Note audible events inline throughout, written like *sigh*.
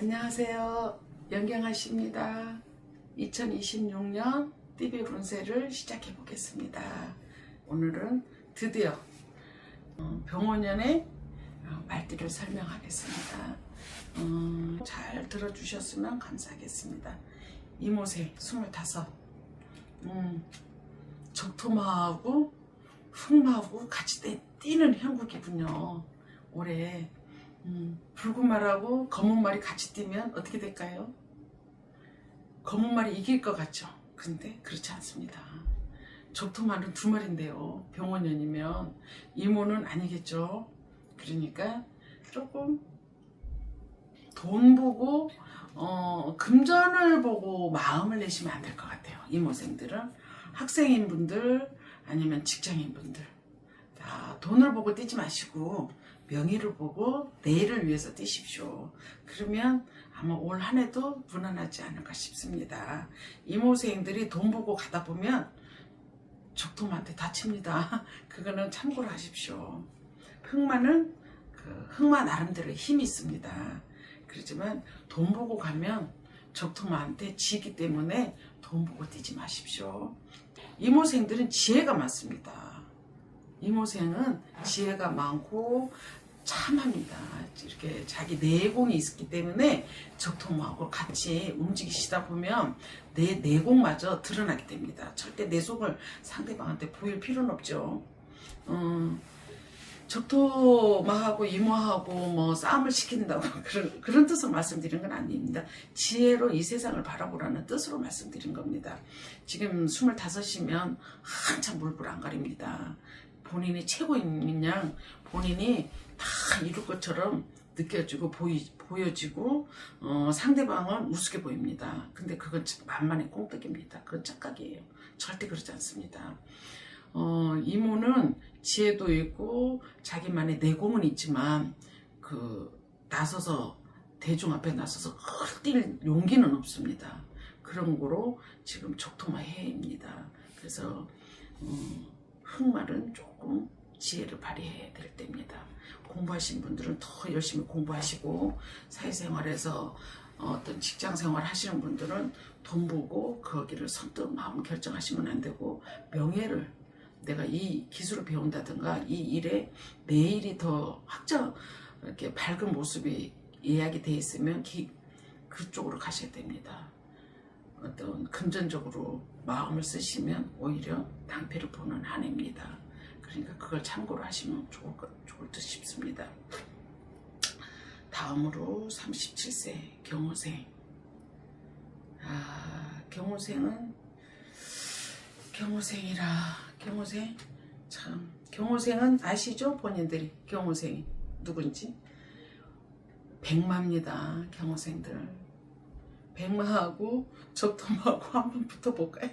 안녕하세요. 연경아씨입니다. 2026년 띠비 운세를 시작해 보겠습니다. 오늘은 드디어 어, 병원년의 어, 말띠를 설명하겠습니다. 어, 잘 들어주셨으면 감사하겠습니다. 이모생 25. 음, 적토마하고 흑마하고 같이 떼- 뛰는 형국이군요. 올해 음, 붉은 말하고 검은 말이 같이 뛰면 어떻게 될까요? 검은 말이 이길 것 같죠? 근데 그렇지 않습니다. 적토 말은 두 마리인데요. 병원년이면 이모는 아니겠죠? 그러니까 조금 돈 보고 어, 금전을 보고 마음을 내시면 안 될 것 같아요. 이모생들은 학생인 분들 아니면 직장인 분들 자, 돈을 보고 뛰지 마시고 명예를 보고 내일을 위해서 뛰십시오. 그러면 아마 올 한 해도 무난하지 않을까 싶습니다. 이모생들이 돈 보고 가다 보면 적통한테 다칩니다. *laughs* 그거는 참고로 하십시오. 흑마는 그 흑마 나름대로 힘이 있습니다. 그렇지만 돈 보고 가면 적토마한테 지기 때문에 돈 보고 뛰지 마십시오. 이모생들은 지혜가 많습니다. 이모생은 지혜가 많고 참합니다. 이렇게 자기 내공이 있기 때문에 적통하고 같이 움직이시다 보면 내 내공마저 드러나게 됩니다. 절대 내 속을 상대방한테 보일 필요는 없죠. 음, 적토마하고 이모하고 뭐 싸움을 시킨다고 *laughs* 그런 그런 뜻으로 말씀드리는 건 아닙니다. 지혜로 이 세상을 바라보라는 뜻으로 말씀드린 겁니다. 지금 25이면 한참 물불 안 가립니다. 본인이 최고인 양 본인이 다 이룰 것처럼 느껴지고 보이, 보여지고 어, 상대방은 우습게 보입니다. 근데 그건 만만의 꽁떡입니다. 그건 착각이에요. 절대 그렇지 않습니다. 어, 이모는 지혜도 있고 자기만의 내공은 있지만 그 나서서 대중 앞에 나서서 뛸 용기는 없습니다. 그런 거로 지금 적토마 해입니다. 그래서 음, 흑말은 조금 지혜를 발휘해야 될 때입니다. 공부하신 분들은 더 열심히 공부하시고 사회생활에서 어떤 직장 생활 하시는 분들은 돈 보고 거기를 선뜻 마음 결정하시면 안 되고 명예를 내가 이 기술을 배운다든가 이 일에 내일이 더 확장 이렇게 밝은 모습이 예약이 돼 있으면 기- 그쪽으로 가셔야 됩니다. 어떤 금전적으로 마음을 쓰시면 오히려 낭패를 보는 한 해입니다. 그러니까 그걸 참고로 하시면 좋을, 것, 좋을 듯 싶습니다. 다음으로 37세 경호생. 아, 경호생은 경호생이라 경호생 참 경호생은 아시죠 본인들이 경호생이 누군지 백마입니다 경호생들 백마하고 적토마하고 *laughs* 한번 붙어볼까요?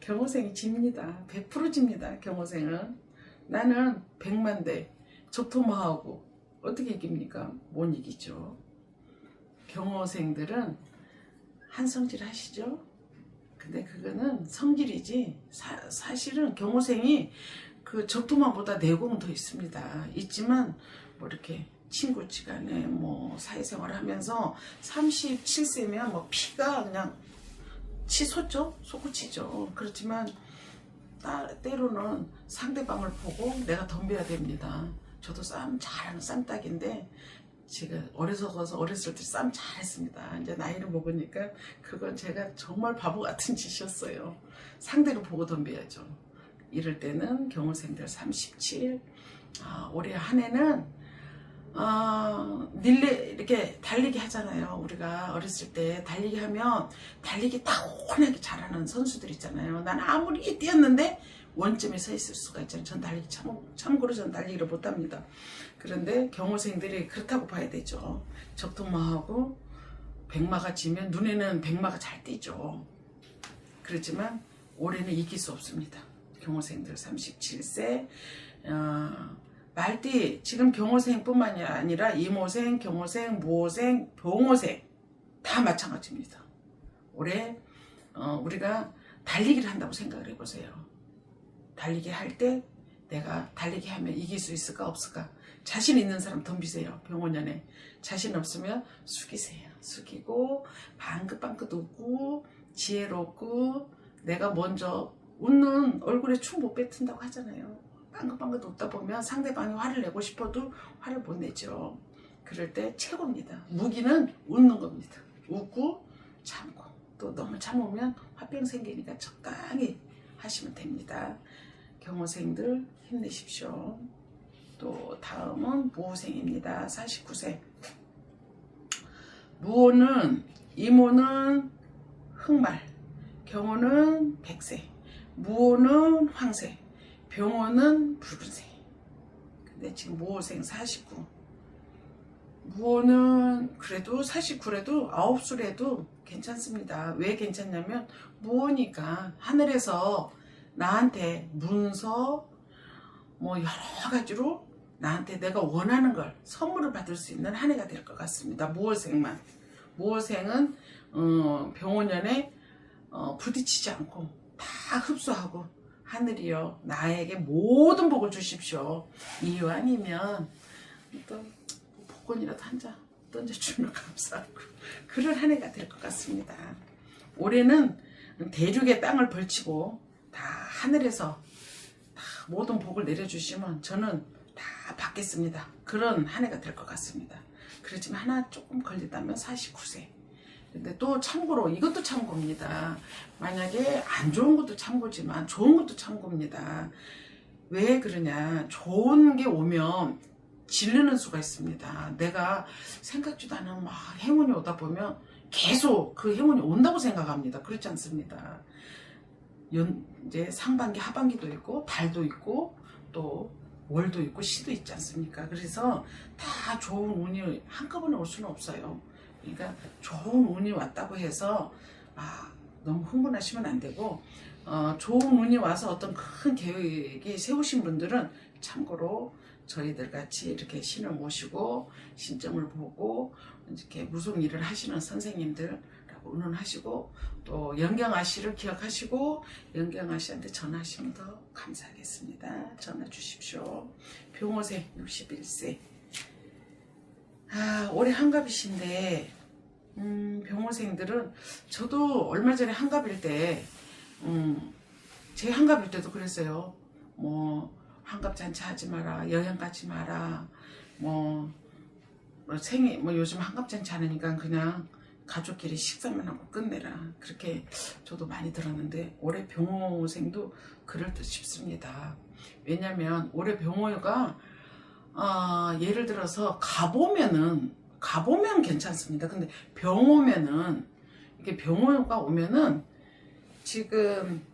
경호생이 집니다 100% 집니다 경호생은 나는 백만대 적토마하고 어떻게 이깁니까? 못 이기죠 경호생들은 한성질 하시죠? 근데 그거는 성질이지 사, 사실은 경호생이 그 적토마보다 내공은 더 있습니다. 있지만 뭐 이렇게 친구 지간에 뭐 사회생활 하면서 37세면 뭐 피가 그냥 치솟죠? 솟구치죠. 그렇지만 따- 때로는 상대방을 보고 내가 덤벼야 됩니다. 저도 싸움 잘하는 쌈딱인데 제가 어려서 어렸을 때 싸움 잘했습니다. 이제 나이를 먹으니까 그건 제가 정말 바보 같은 짓이었어요. 상대를 보고 덤벼야죠. 이럴 때는 경호생들 37, 아, 올해 한 해는 아, 릴레 이렇게 달리기 하잖아요. 우리가 어렸을 때 달리기 하면 달리기 타고나게 잘하는 선수들 있잖아요. 난 아무리 뛰었는데 원점에 서 있을 수가 있잖아요. 전 달리기 참, 참고로 전 달리기를 못합니다. 그런데 경호생들이 그렇다고 봐야 되죠. 적토마하고 백마가 지면 눈에는 백마가 잘 띄죠. 그렇지만 올해는 이길 수 없습니다. 경호생들 37세 어, 말띠 지금 경호생뿐만이 아니라 이모생, 경호생, 모생, 병호생 다 마찬가지입니다. 올해 어, 우리가 달리기를 한다고 생각을 해보세요. 달리기 할 때 내가 달리기 하면 이길 수 있을까 없을까 자신 있는 사람 덤비세요 병원년에 자신 없으면 숙이세요 숙이고 방긋방긋 웃고 지혜롭고 내가 먼저 웃는 얼굴에 춤 못 뱉은다고 하잖아요. 방긋방긋 웃다 보면 상대방이 화를 내고 싶어도 화를 못 내죠. 그럴 때 최고입니다. 무기는 웃는 겁니다. 웃고 참고 또 너무 참으면 화병 생기니까 적당히 하시면 됩니다. 경호생들 힘내십시오. 또 다음은 무호생입니다. 49세. 무호는 이모는 흑말, 경호는 백세, 무호는 황새, 병호는 붉은색. 근데 지금 무호생 49. 무호는 그래도 49래도 아홉 수래도 괜찮습니다. 왜 괜찮냐면 무호니까 하늘에서 나한테 문서 뭐 여러 가지로 나한테 내가 원하는 걸 선물을 받을 수 있는 한 해가 될 것 같습니다. 무호생만. 무호생은 어, 병원년에 어, 부딪히지 않고 다 흡수하고 하늘이여 나에게 모든 복을 주십시오. 이유 아니면 또 복권이라도 한 장 던져주면 감사하고 그런 한 해가 될 것 같습니다. 올해는 대륙의 땅을 벌치고 다 하늘에서 다 모든 복을 내려주시면 저는 다 받겠습니다. 그런 한 해가 될 것 같습니다. 그렇지만 하나 조금 걸렸다면 49세. 근데 또 참고로 이것도 참고입니다. 만약에 안 좋은 것도 참고지만 좋은 것도 참고입니다. 왜 그러냐. 좋은 게 오면 질르는 수가 있습니다. 내가 생각지도 않은 막 행운이 오다 보면 계속 그 행운이 온다고 생각합니다. 그렇지 않습니다. 연, 이제 상반기, 하반기도 있고, 달도 있고, 또 월도 있고, 시도 있지 않습니까? 그래서 다 좋은 운이 한꺼번에 올 수는 없어요. 그러니까 좋은 운이 왔다고 해서 아, 너무 흥분하시면 안 되고, 어, 좋은 운이 와서 어떤 큰 계획이 세우신 분들은 참고로 저희들 같이 이렇게 신을 모시고 신점을 보고 이렇게 무속 일을 하시는 선생님들하고 의논하시고 또 영경아 씨를 기억하시고 영경아 씨한테 전화하시면 더 감사하겠습니다. 전화 주십시오. 병호생 61세. 아, 올해 한갑이신데 음, 병호생들은 저도 얼마 전에 한갑일 때 음, 제 한갑일 때도 그랬어요. 뭐 한갑 잔치 하지 마라, 여행 가지 마라, 뭐, 뭐 생일, 뭐 요즘 한갑 잔치 하니까 그냥 가족끼리 식사만 하고 끝내라. 그렇게 저도 많이 들었는데 올해 병호생도 그럴 듯 싶습니다. 왜냐면 올해 병호가 아, 예를 들어서 가보면은 가보면 괜찮습니다. 근데 병 오면은 이게 병호가 오면은 지금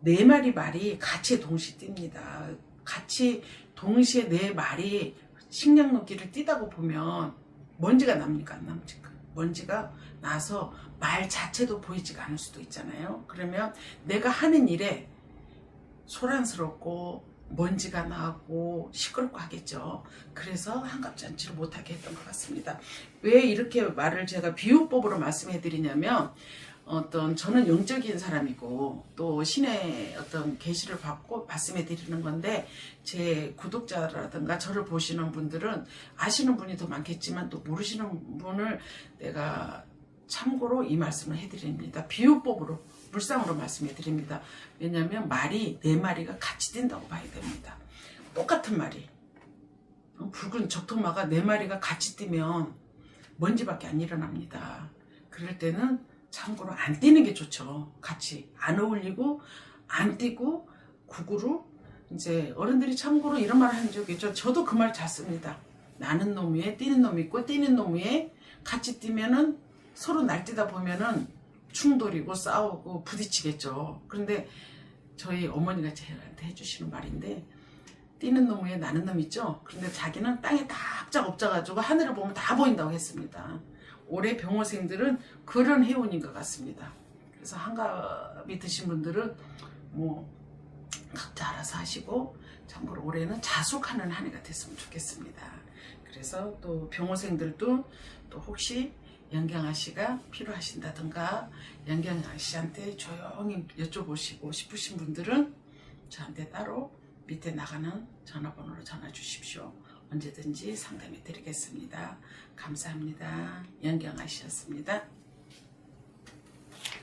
네 마리 말이 같이 동시 뜁니다. 같이 동시에 네 마리 식량 놓기를 뛰다고 보면 먼지가 납니까 안 납니까? 먼지가 나서 말 자체도 보이지가 않을 수도 있잖아요. 그러면 내가 하는 일에 소란스럽고 먼지가 나고 시끄럽고 하겠죠. 그래서 한갑잔치를 못하게 했던 것 같습니다. 왜 이렇게 말을 제가 비유법으로 말씀해 드리냐면 어떤 저는 영적인 사람이고 또 신의 어떤 계시를 받고 말씀해 드리는 건데 제 구독자라든가 저를 보시는 분들은 아시는 분이 더 많겠지만 또 모르시는 분을 내가 참고로 이 말씀을 해드립니다. 비유법으로 불상으로 말씀해 드립니다. 왜냐하면 말이 네 마리가 같이 뛴다고 봐야 됩니다. 똑같은 말이 어, 붉은 적토마가 네 마리가 같이 뛰면 먼지밖에 안 일어납니다. 그럴 때는 참고로 안 뛰는 게 좋죠. 같이 안 어울리고 안 뛰고 국으로 이제 어른들이 참고로 이런 말한 적이 있죠. 저도 그 말 잘 씁니다. 나는 놈 위에 뛰는 놈 있고 뛰는 놈 위에 같이 뛰면은 서로 날뛰다 보면은 충돌이고 싸우고 부딪히겠죠. 그런데 저희 어머니가 저한테 해주시는 말인데 뛰는 놈 위에 나는 놈 있죠. 그런데 자기는 땅에 딱짝 엎져가지고 하늘을 보면 다 보인다고 했습니다. 올해 병호생들은 그런 해운인 것 같습니다. 그래서 한갑이 드신 분들은 뭐 각자 알아서 하시고 참고로 올해는 자숙하는 한 해가 됐으면 좋겠습니다. 그래서 또 병호생들도 또 혹시 영경아 씨가 필요하신다든가 영경아 씨한테 조용히 여쭤보시고 싶으신 분들은 저한테 따로 밑에 나가는 전화번호로 전화 주십시오. 언제든지 상담해 드리겠습니다. 감사합니다. 연경아 씨였습니다.